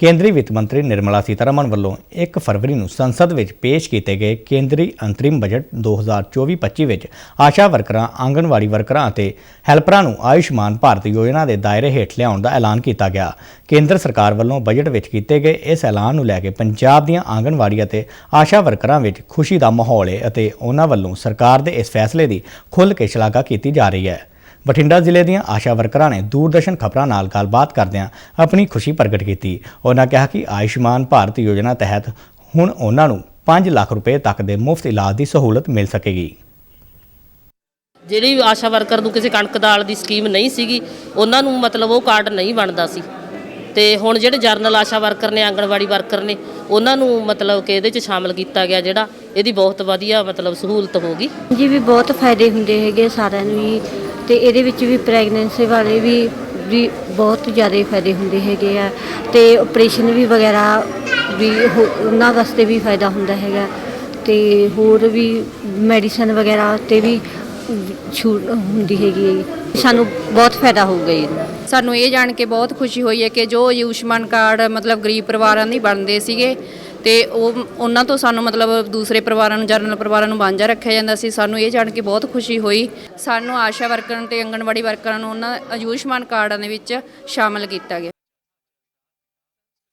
ਕੇਂਦਰੀ ਵਿੱਤ ਮੰਤਰੀ ਨਿਰਮਲਾ ਸੀਤਾਰਮਨ ਵੱਲੋਂ 1 ਫਰਵਰੀ ਨੂੰ ਸੰਸਦ ਵਿੱਚ ਪੇਸ਼ ਕੀਤੇ ਗਏ ਕੇਂਦਰੀ ਅੰਤਰਿਮ ਬਜਟ 2024-25 ਵਿੱਚ ਆਸ਼ਾ ਵਰਕਰਾਂ, ਆਂਗਣਵਾੜੀ ਵਰਕਰਾਂ ਅਤੇ ਹੈਲਪਰਾਂ ਨੂੰ ਆਯੁਸ਼ਮਾਨ ਭਾਰਤ ਯੋਜਨਾ ਦੇ ਦਾਇਰੇ ਹੇਠ ਲਿਆਉਣ ਦਾ ਐਲਾਨ ਕੀਤਾ ਗਿਆ। ਕੇਂਦਰ ਸਰਕਾਰ ਵੱਲੋਂ ਬਜਟ ਵਿੱਚ ਕੀਤੇ ਗਏ ਇਸ ਐਲਾਨ ਨੂੰ ਲੈ ਕੇ ਪੰਜਾਬ ਦੀਆਂ ਆਂਗਣਵਾੜੀ ਅਤੇ ਆਸ਼ਾ ਵਰਕਰਾਂ ਵਿੱਚ ਖੁਸ਼ੀ ਦਾ ਮਾਹੌਲ ਹੈ ਅਤੇ ਉਹਨਾਂ ਵੱਲੋਂ ਸਰਕਾਰ ਦੇ ਇਸ ਫੈਸਲੇ ਦੀ ਖੁੱਲ੍ਹ ਕੇ ਸ਼ਲਾਘਾ ਕੀਤੀ ਜਾ ਰਹੀ ਹੈ। ਬਠਿੰਡਾ ਜ਼ਿਲ੍ਹੇ ਦੀਆਂ ਆਸ਼ਾ ਵਰਕਰਾਂ ਨੇ ਦੂਰਦਰਸ਼ਨ ਖਬਰਾਂ ਨਾਲ ਗੱਲਬਾਤ ਕਰਦਿਆਂ ਆਪਣੀ ਖੁਸ਼ੀ ਪ੍ਰਗਟ ਕੀਤੀ। ਉਹਨਾਂ ਕਿਹਾ ਕਿ ਆਯੁਸ਼ਮਾਨ ਭਾਰਤ ਯੋਜਨਾ ਤਹਿਤ ਹੁਣ ਉਹਨਾਂ ਨੂੰ 5 ਲੱਖ ਰੁਪਏ ਤੱਕ ਦੇ ਮੁਫਤ ਇਲਾਜ ਦੀ ਸਹੂਲਤ ਮਿਲ ਸਕੇਗੀ। ਜਿਹੜੀ ਆਸ਼ਾ ਵਰਕਰ ਨੂੰ ਕਿਸੇ ਕਣਕ ਦਾਲ ਦੀ ਸਕੀਮ ਨਹੀਂ ਸੀਗੀ ਉਹਨਾਂ ਨੂੰ ਮਤਲਬ ਉਹ ਕਾਰਡ ਨਹੀਂ ਬਣਦਾ ਸੀ। ਤੇ ਹੁਣ ਜਿਹੜੇ ਜਰਨਲ ਆਸ਼ਾ ਵਰਕਰ ਨੇ ਆਂਗਣਵਾੜੀ ਵਰਕਰ ਨੇ ਉਹਨਾਂ ਨੂੰ ਮਤਲਬ ਕਿ ਇਹਦੇ 'ਚ ਸ਼ਾਮਲ ਕੀਤਾ ਗਿਆ ਜਿਹੜਾ ਇਹਦੀ ਬਹੁਤ ਵਧੀਆ ਮਤਲਬ ਸਹੂਲਤ ਹੋਗੀ ਜੀ ਵੀ ਬਹੁਤ ਫਾਇਦੇ ਹੁੰਦੇ ਹੈਗੇ ਸਾਰਿਆਂ ਨੂੰ ਜੀ ਤੇ ਇਹਦੇ ਵਿੱਚ ਵੀ ਪ੍ਰੈਗਨੈਂਸੀ ਵਾਲੇ ਵੀ ਵੀ ਬਹੁਤ ਜ਼ਿਆਦਾ ਫਾਇਦੇ ਹੁੰਦੇ ਹੈਗੇ ਆ ਤੇ ਆਪਰੇਸ਼ਨ ਵੀ ਵਗੈਰਾ ਵੀ ਹੋ- ਉਹਨਾਂ ਵਾਸਤੇ ਵੀ ਫਾਇਦਾ ਹੁੰਦਾ ਹੈਗਾ ਤੇ ਹੋਰ ਵੀ ਮੈਡੀਸਨ ਵਗੈਰਾ ਤੇ ਵੀ ਛੂਟ ਹੁੰਦੀ ਹੈਗੀ ਹੈ ਜੀ। ਸਾਨੂੰ ਬਹੁਤ ਫਾਇਦਾ ਹੋਊਗਾ ਜੀ ਸਾਨੂੰ ਇਹ ਜਾਣ ਕੇ ਬਹੁਤ ਖੁਸ਼ੀ ਹੋਈ ਹੈ ਕਿ ਜੋ ਆਯੁਸ਼ਮਾਨ ਕਾਰਡ ਮਤਲਬ ਗਰੀਬ ਪਰਿਵਾਰਾਂ ਦੀ ਬਣਦੇ ਸੀਗੇ ਤੇ ਉਹ, ਉਹਨਾਂ ਤੋਂ ਸਾਨੂੰ ਮਤਲਬ ਦੂਸਰੇ ਪਰਿਵਾਰਾਂ ਨੂੰ ਜਨਰਲ ਪਰਿਵਾਰਾਂ ਨੂੰ ਵਾਂਝਾ ਰੱਖਿਆ ਜਾਂਦਾ ਸੀ। ਸਾਨੂੰ ਇਹ ਜਾਣ ਕੇ ਬਹੁਤ ਖੁਸ਼ੀ ਹੋਈ। ਸਾਨੂੰ ਆਸ਼ਾ ਵਰਕਰਾਂ ਤੇ, ਆਂਗਣਵਾੜੀ ਵਰਕਰਾਂ ਨੂੰ ਉਹਨਾਂ ਆਯੁਸ਼ਮਾਨ ਕਾਰਡਾਂ ਦੇ ਵਿੱਚ ਸ਼ਾਮਲ ਕੀਤਾ ਗਿਆ।